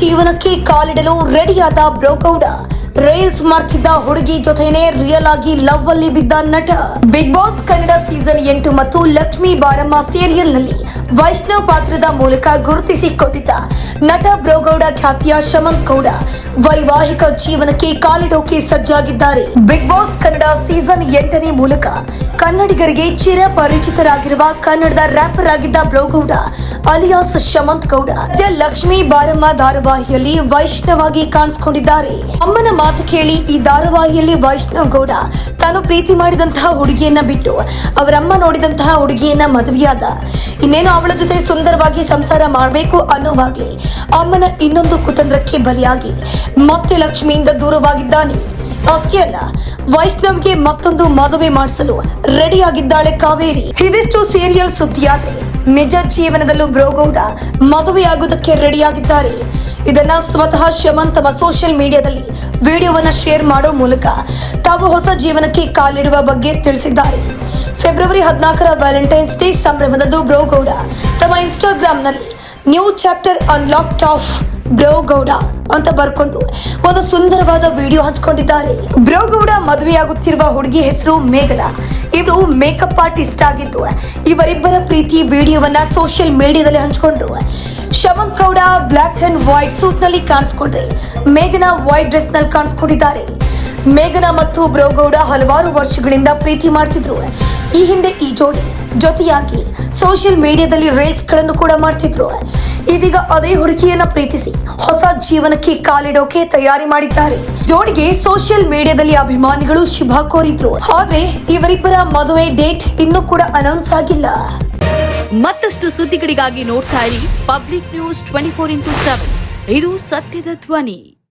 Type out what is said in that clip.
ಜೀವನಕ್ಕೆ ಕಾಲಿಡಲು ರೆಡಿಯಾದ ಬ್ರೋಕೌಡ. ರೇಲ್ಸ್ ಮಾಡ್ತಿದ್ದ ಹುಡುಗಿ ಜೊತೆನೆ ರಿಯಲ್ ಆಗಿ ಲವ್ ಅಲ್ಲಿ ಬಿದ್ದ ನಟ. ಬಿಗ್ ಬಾಸ್ ಕನ್ನಡ ಸೀಸನ್ ಎಂಟು ಮತ್ತು ಲಕ್ಷ್ಮಿ ಬಾರಮ್ಮ ಸೀರಿಯಲ್ನಲ್ಲಿ ವೈಷ್ಣವ್ ಪಾತ್ರದ ಮೂಲಕ ಗುರುತಿಸಿಕೊಂಡಿದ್ದ ನಟ ಬ್ರೋಗೌಡ ಖ್ಯಾತಿಯ ಶಮಂತ್ ಗೌಡ. ವೈವಾಹಿಕ ಜೀವನಕ್ಕೆ ಕಾಲಿಡೋಕೆ ಸಜ್ಜಾಗಿದ್ದಾರೆ. ಬಿಗ್ ಬಾಸ್ ಕನ್ನಡ ಸೀಸನ್ ಎಂಟನೇ ಮೂಲಕ ಕನ್ನಡಿಗರಿಗೆ ಚಿರ ಪರಿಚಿತರಾಗಿರುವ ಕನ್ನಡದ ರ್ಯಾಪರ್ ಆಗಿದ್ದ ಬ್ರೋಗೌಡ ಅಲಿಯಾಸ್ ಶಮಂತ್ ಗೌಡ ಲಕ್ಷ್ಮಿ ಬಾರಮ್ಮ ಧಾರಾವಾಹಿಯಲ್ಲಿ ವೈಷ್ಣವಾಗಿ ಕಾಣಿಸಿಕೊಂಡಿದ್ದಾರೆ. ಅಮ್ಮನ ಮಾತು ಕೇಳಿ ಈ ಧಾರಾವಾಹಿಯಲ್ಲಿ ವೈಷ್ಣವ್ ಗೌಡ ತಾನು ಪ್ರೀತಿ ಮಾಡಿದಂತಹ ಹುಡುಗಿಯನ್ನ ಬಿಟ್ಟು ಅವರಮ್ಮ ನೋಡಿದಂತಹ ಹುಡುಗಿಯನ್ನ ಮದುವೆಯಾದ. ಇನ್ನೇನು ಅವಳ ಜೊತೆ ಸುಂದರವಾಗಿ ಸಂಸಾರ ಮಾಡಬೇಕು ಅನ್ನೋವಾಗ್ಲಿ ಅಮ್ಮನ ಇನ್ನೊಂದು ಕುತಂತ್ರಕ್ಕೆ ಬಲಿಯಾಗಿ ಮತ್ತೆ ಲಕ್ಷ್ಮಿಯಿಂದ ದೂರವಾಗಿದ್ದಾನೆ. ಅಷ್ಟೇ ಅಲ್ಲ, ವೈಷ್ಣವ್ಗೆ ಮತ್ತೊಂದು ಮದುವೆ ಮಾಡಿಸಲು ರೆಡಿಯಾಗಿದ್ದಾಳೆ ಕಾವೇರಿ. ಇದಿಷ್ಟು ಸೀರಿಯಲ್ ಸುದ್ದಿಯಾದ್ರೆ ನಿಜ ಜೀವನದಲ್ಲೂ ಬ್ರೋಗೌಡ ಮದುವೆಯಾಗುವುದಕ್ಕೆ ರೆಡಿಯಾಗಿದ್ದಾರೆ. ಇದನ್ನ ಸ್ವತಃ ಶಮನ್ ತಮ್ಮ ಸೋಷಿಯಲ್ ಮೀಡಿಯಾದಲ್ಲಿ ವಿಡಿಯೋವನ್ನ ಶೇರ್ ಮಾಡೋ ಮೂಲಕ ತಾವು ಹೊಸ ಜೀವನಕ್ಕೆ ಕಾಲಿಡುವ ಬಗ್ಗೆ ತಿಳಿಸಿದ್ದಾರೆ. ಫೆಬ್ರವರಿ ಹದಿನಾಲ್ಕರ ವ್ಯಾಲೆಂಟೈನ್ಸ್ ಡೇ ಸಂಭ್ರಮದಂದು ಬ್ರೋಗೌಡ ತಮ್ಮ ಇನ್ಸ್ಟಾಗ್ರಾಮ್ನಲ್ಲಿ new chapter unlocked of Bro Gowda ಅಂತ ಬರ್ಕೊಂಡು ಒಂದು ಸುಂದರವಾದ ವಿಡಿಯೋ ಹಂಚಿಕೊಂಡಿದ್ದಾರೆ. ಬ್ರೋಗೌಡ ಮದುವೆಯಾಗುತ್ತಿರುವ ಹುಡುಗಿ ಹೆಸರು ಮೇಘನಾ. ಇವರು ಮೇಕಪ್ ಆರ್ಟಿಸ್ಟ್ ಆಗಿದ್ದು, ಇವರಿಬ್ಬರ ಪ್ರೀತಿ ವಿಡಿಯೋವನ್ನ ಸೋಷಿಯಲ್ ಮೀಡಿಯಾದಲ್ಲಿ ಹಂಚಿಕೊಂಡ್ರು. Shamanth Gowda black and white ಸೂಟ್ನಲ್ಲಿ ಕಾಣಿಸ್ಕೊಂಡ್ರೆ, ಮೇಘನಾ ವೈಟ್ ಡ್ರೆಸ್ನಲ್ಲಿ ಕಾಣಿಸ್ಕೊಂಡಿದ್ದಾರೆ. ಮೇಘನಾ ಮತ್ತು ಬ್ರೋಗೌಡ ಹಲವಾರು ವರ್ಷಗಳಿಂದ ಪ್ರೀತಿ ಮಾಡ್ತಿದ್ರು. ಈ ಹಿಂದೆ ಈ ಜೋಡಿ ಜೊತೆಯಾಗಿ ಸೋಷಿಯಲ್ ಮೀಡಿಯಾದಲ್ಲಿ ರೀಲ್ಸ್ಗಳನ್ನು ಕೂಡ ಮಾಡ್ತಿದ್ರು. ಇದೀಗ ಅದೇ ಹುಡುಗಿಯನ್ನ ಪ್ರೀತಿಸಿ ಹೊಸ ಜೀವನಕ್ಕೆ ಕಾಲಿಡೋಕೆ ತಯಾರಿ ಮಾಡಿದ್ದಾರೆ. ಜೋಡಿಗೆ ಸೋಷಿಯಲ್ ಮೀಡಿಯಾದಲ್ಲಿ ಅಭಿಮಾನಿಗಳು ಶುಭ ಕೋರಿದ್ರು. ಆದ್ರೆ ಇವರಿಬ್ಬರ ಮದುವೆ ಡೇಟ್ ಇನ್ನೂ ಕೂಡ ಅನೌನ್ಸ್ ಆಗಿಲ್ಲ. ಮತ್ತಷ್ಟು ಸುದ್ದಿಗಳಿಗಾಗಿ ನೋಡ್ತಾ ಇರಿ public news twenty four into seven. ಇದು ಸತ್ಯದ ಧ್ವನಿ.